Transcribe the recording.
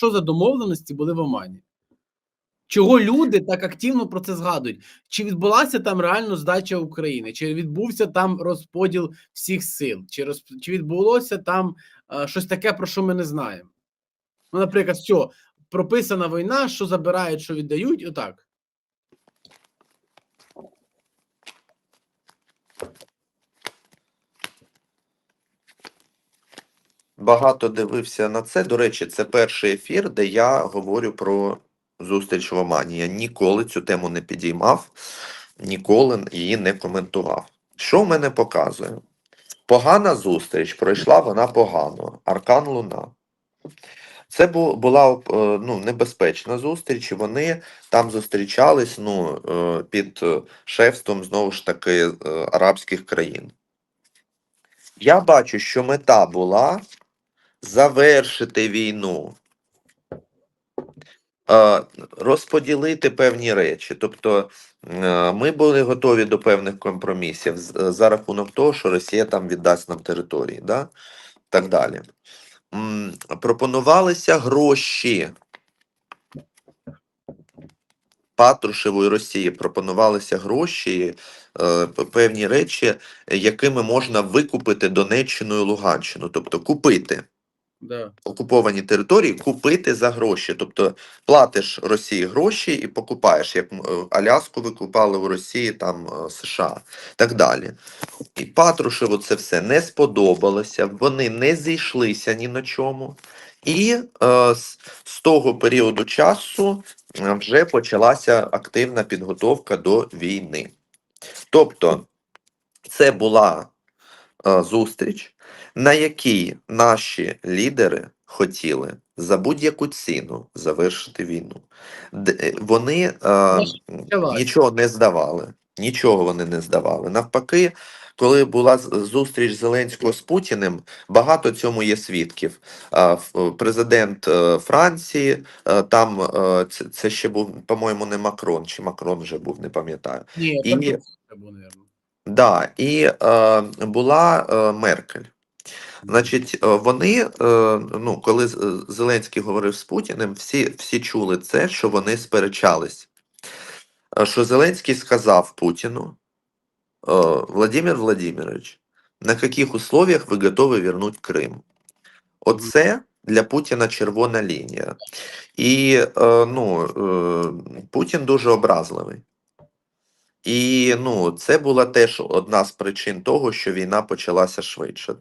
Що за домовленості були в Омані? Чого люди так активно про це згадують? Чи відбулася там реально здача України? Чи відбувся там розподіл всіх сил? Чи роз... чи відбулося там а, щось таке, про що ми не знаємо? Ну, наприклад, все, прописана війна, що забирають, що віддають, отак. Багато дивився на це. До речі, це перший ефір, де я говорю про зустріч в Омані. Я ніколи цю тему не підіймав, ніколи її не коментував. Що в мене показує? Погана зустріч, пройшла вона погано. Аркан Луна. Це була е, ну, небезпечна зустріч, і вони там зустрічались ну, е, під е, шефством знову ж таки арабських країн. Я бачу, що мета була завершити війну, розподілити певні речі. Тобто е, ми були готові до певних компромісів за рахунок того, що Росія там віддасть нам території, да? так далі. Пропонувалися гроші. Патрушевої Росії пропонувалися гроші, е, певні речі, якими можна викупити Донеччину і Луганщину, тобто купити Да. окуповані території купити за гроші. Тобто платиш Росії гроші і покупаєш, як е, Аляску викупали у Росії, там е, США, так далі. І Патрушеву це все не сподобалося, вони не зійшлися ні на чому. І е, з, того періоду часу е, вже почалася активна підготовка до війни. Тобто, це була зустріч, на якій наші лідери хотіли за будь-яку ціну завершити війну. Е, Вони е, нічого не здавали. Нічого вони не здавали. Навпаки, коли була зустріч Зеленського з Путіним, багато цьому є свідків. Ф- Президент е, Франції, е, там е, це, ще був, по-моєму, не Макрон, чи Макрон вже був, не пам'ятаю. Ні, І- це мабуть. Да, і е, була е, Меркель. Значить, е, вони, е, ну, коли Зеленський говорив з Путіним, всі, всі чули це, що вони сперечались. Е, Що Зеленський сказав Путіну, Владимир Владимирович, на яких условиях ви готові вернуть Крим? Оце для Путіна червона лінія. І ну, Путін дуже образливий. І ну, це була теж одна з причин того, що війна почалася швидше.